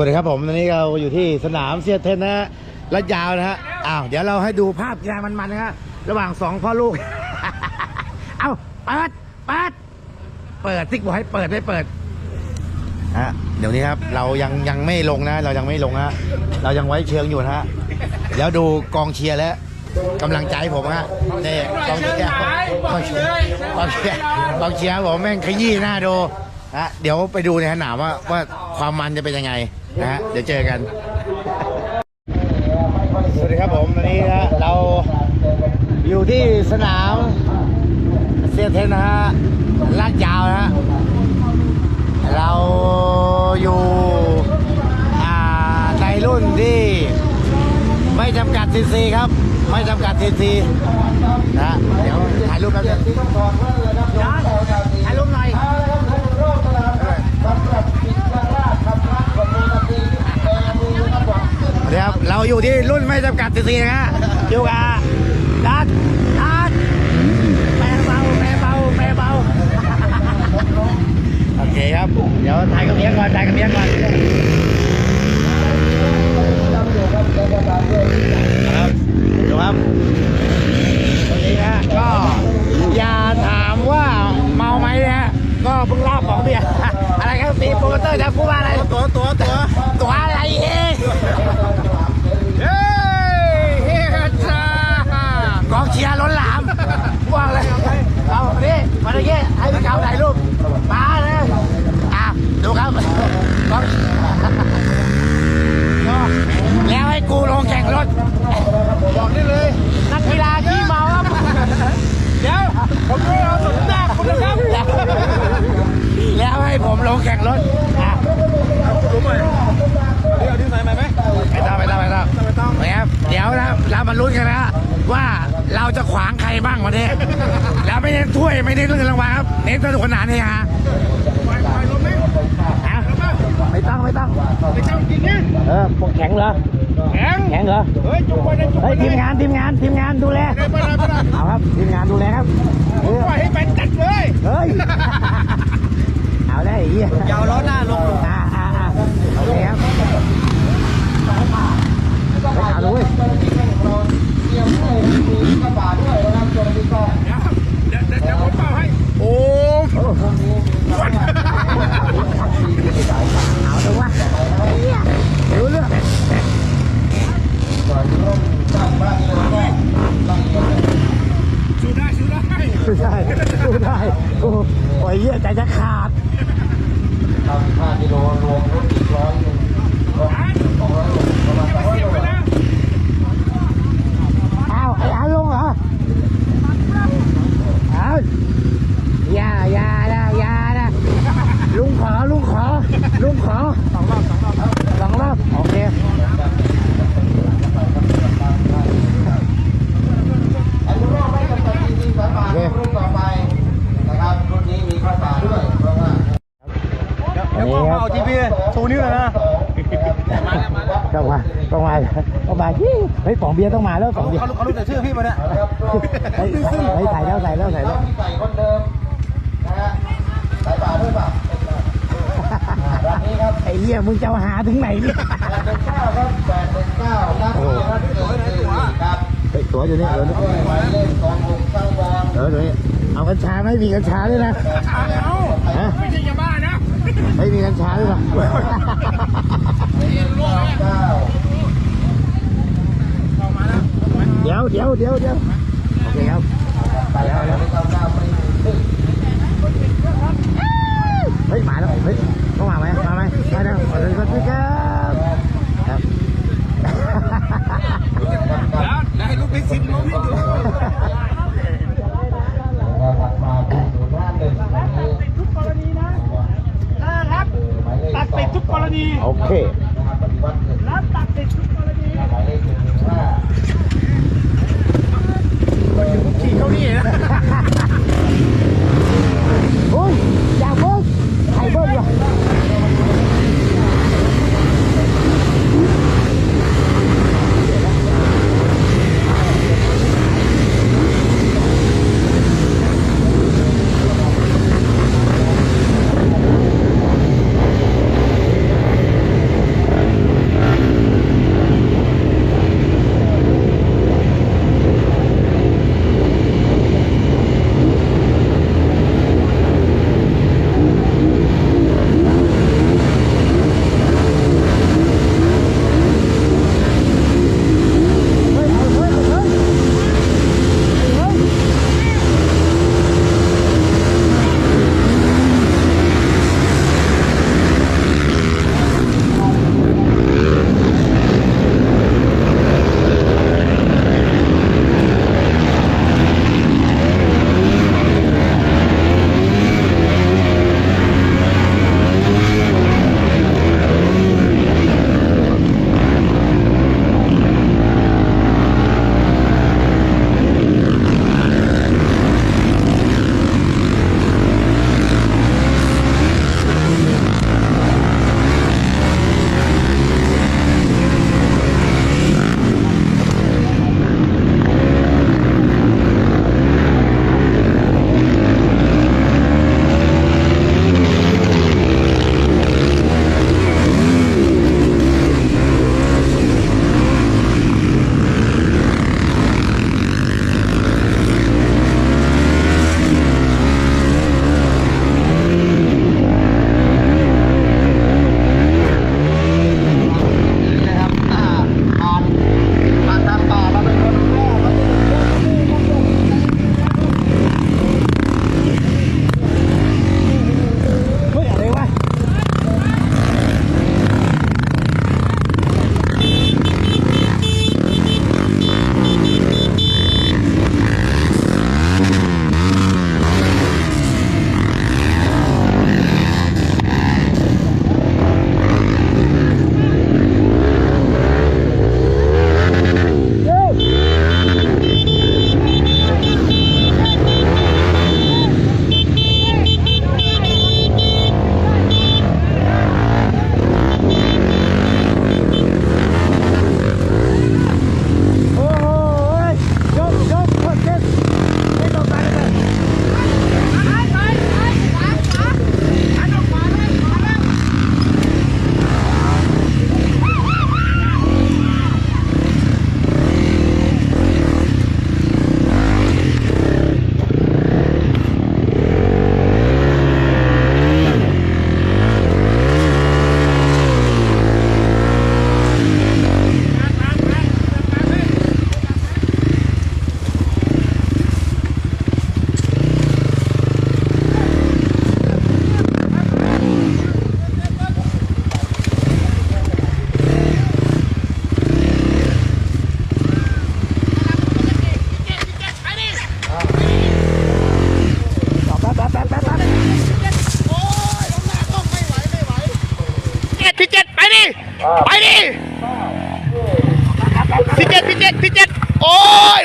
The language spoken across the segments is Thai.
วัสดีครับผมตอนนี้เราอยู่ที่สนามเซียเทนนะฮะลัดยาวนะฮะอ้าวเดี๋ยวเราให้ดูภาพกีฬามันๆนะฮะระหว่างสองพ่อลูก เอาเปิดเปิดเปิดติ๊กบอกให้เปิดไม่เปิดฮะเดี๋ยวนี้ครับเรายังยังไม่ลงนะ เรายังไม่ลงนะเรายังไว้เชิงอยู่นะฮะเดี๋ยวดูกองเชียร์และกำลังใจผมฮะนี่กองเชียร์กองเชียร์กองเชียร์กองเชียร์ผมแม่งขยี้หน้าดูฮะเดี๋ยวไปดูในสนามว่าว่าความมันจะเป็นยังไง นะฮะเดี๋ยวเจอกัน สวัสดีครับผมตอนนี้นะเราอยู่ที่สนามเซียเทนนะฮะลาดยาวนะฮะเราอยู่อ่าในรุ่นที่ไม่จำกัดซีซีครับ ไม่จำกัดซีซีนะฮะเดี๋ยวถ่ายรูปแป๊บนึงถ่ายรูปหน่อย เดี๋ยวเราอยู่ที่รุ่นไม่จำกัดซีซีนะฮะอยู่กับดัดดัดแปรเบาแปรเบาแปรเบาโอเคครับ เดี๋ยวถ่ายกับเมียก่อนถ่ายกับเมียก่อนครับดูครับตรงนี้นะก็อย่าถามว่าเมาไหมนะก็เพิ่งลาบของเบียร์อะไรครับตีโปรโมเตอร์จะพูดว่าอะไรตัวตัวตัวตัวอะไรเองเฮ้ยเฮ้ยจ้ากองเชียร์ล้นหลามว่างเลยเอาดิมาดิเก้ให้พี่เก๋าถ่ายรูปมาเลยอะดูครับกองแล้วให้กูลงแข่งรถบอกได้เลย นักกีฬาขี้เมาครับ เดี๋ยวผมไม่เอาสมหน้าคุณนะครับ แล้วให้ผมลงแข่งรถอะรู้ไหมเดี๋ยวดึงสายใหมไหมไม่ต้องไม่ต้องไม่ต้องไม่ต้องครับเดี๋ยวนะเรามาลุ้นกันนะว่า เราจะขวางใครบ้างวันนี้ แล้วไม่เน้นถ้วยไม่เน้นเรื่องรางวัลครับ เน้นสนุกสนานนี่ฮะไปไปลงไหมอะไม่ต้องไม่ต้องไปเจ้าจริงเนี่ยเออพวกแข็งเหรอ แข็ง แข็งเหรอ เฮ้ยจุกไปนะจุกไปเฮ้ยทีมนะงานทีมงานทีมงานดูแลไปเลยไปเลยเอาครับทีมงานดูแลครับเออปล่อยให้เป็นจัดเลย เฮ้ย เอาได้ไอ้เหี้ยยาวล้อหน้าลง อ่าอ่าอ่าโอเคครับไปเอาเลย เดี๋ยวเดี๋ยวเดี๋ยวผมเป่าให้ โอ้ เอาดูว่ารู้เรื่องสู้ได้สู้ได้สู้ได้สู้ได้โอ้โหเหี้ยใจจะขาดเสียบไปนะ อ้าวไอ้อาลงเหรออ้าวอย่าอย่านะอย่านะลุงขอลุงขอลุงขอสองรอบสองรอบสองรอบโอเค โอเค เดี๋ยวพ่อเอาทีพีชูนิ้วเลยนะ ต้องมาต้องมาต้องมาที่เฮ้ย ของเบียร์ต้องมาแล้วของเบียร์เขาเขารู้แต่ชื่อพี่มาเนี่ยเฮ้ยเฮ้ยใส่แล้วใส่แล้วใส่แล้วไอ้เหี้ยมึงจะเอาหาถึงไหนเนี่ยโอ้โหเฮ้ยตัวอยู่นี่เออเออตัวนี้เอากัญชาไหมมีกัญชาด้วยนะเอาฮะไม่ใช่ยาบ้านะไม่มีกัญชาด้วยนะเดี๋ยวเดี๋ยวเดี๋ยวเดี๋ยวโอเคครับเดี๋ยวเดี๋ยวเฮ้ยมาแล้วเฮ้ยต้อ งมาไหมมาไหมมาแล้วสวั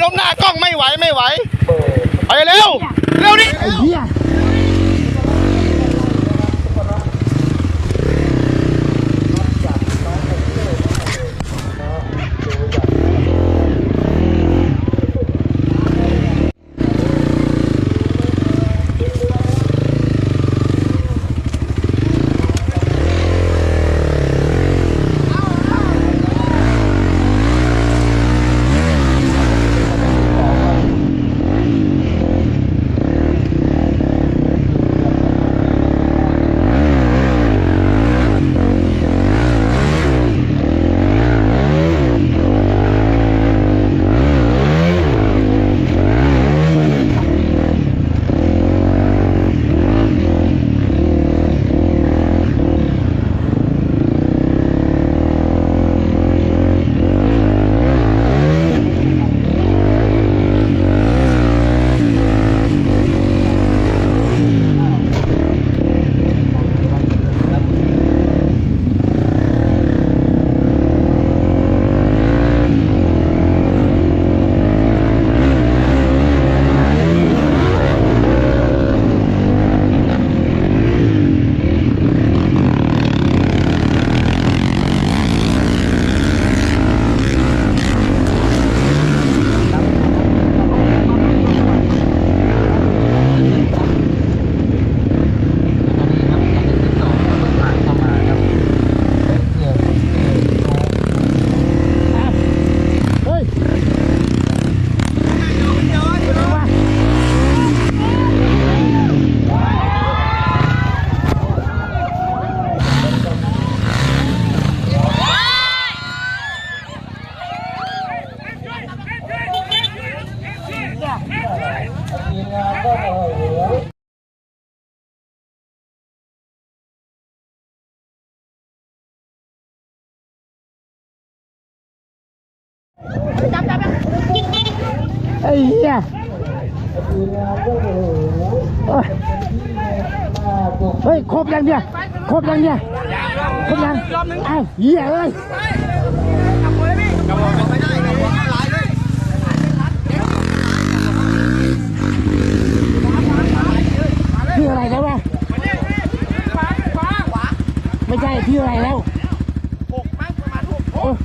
ล้มหน้ากล้องไม่ไหวไม่ไหว ไปเร็ว เร็วดิ เฮ้ย ครบยังเนี่ย ครบยังเนี่ย ครบยังอ้าวเหี้ยเอ้ยชื่ออะไรแล้ววะไม่ใช่ชื่อะไรแล้วหกมั้งประมาณหก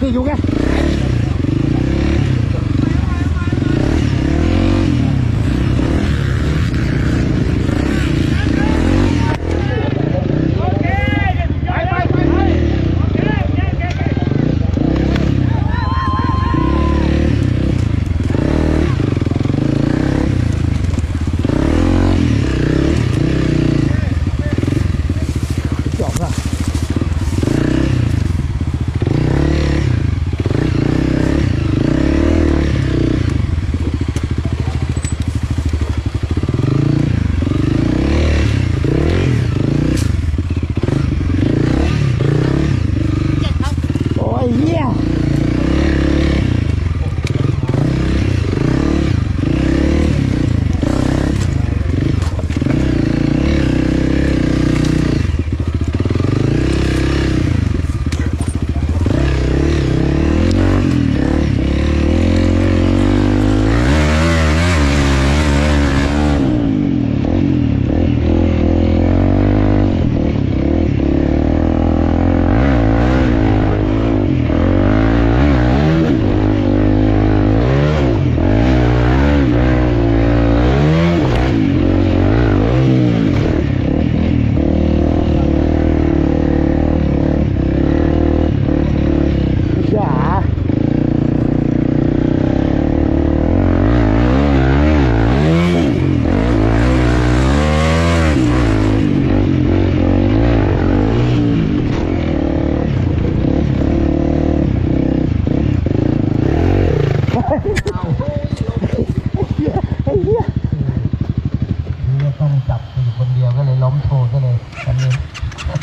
ติดอยู่ไง จับอยู่คนเดียวก็เลยล้มโชว์ก็เลยอันนี้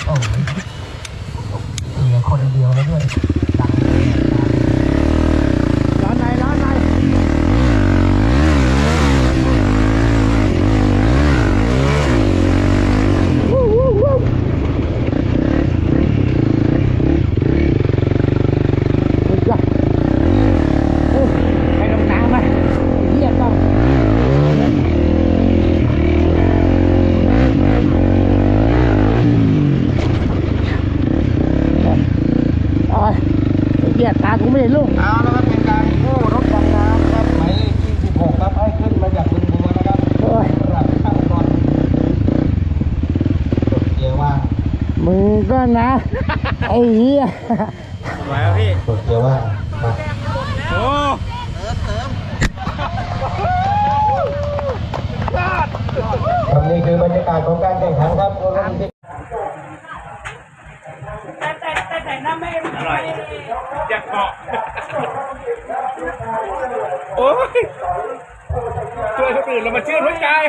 โอ้ยเหลือคนเดียวแล้วด้วยดังเลยอะ ร้อนไหนร้อนไหนวู้วู้วู้ ไม่เห็นลูก เอาละครับเป็นการกู้รถดำน้ำนะครับหมายเลข26ครับให้ขึ้นมาจากบึงบัวนะครับ โอ้ย สำหรับขั้นตอนกดเกียร์ว่าง มึ งก็นะ ไอ้เหี้ยไหวครับพี่กดเกียร์ว่างมาโอ้ครับนี่คือบรรยากาศของการแข่งขันครับรถที่อร่อยอยากเกาะโอ้ยช่วยคนอื่นเรามาเชื่อรถกาย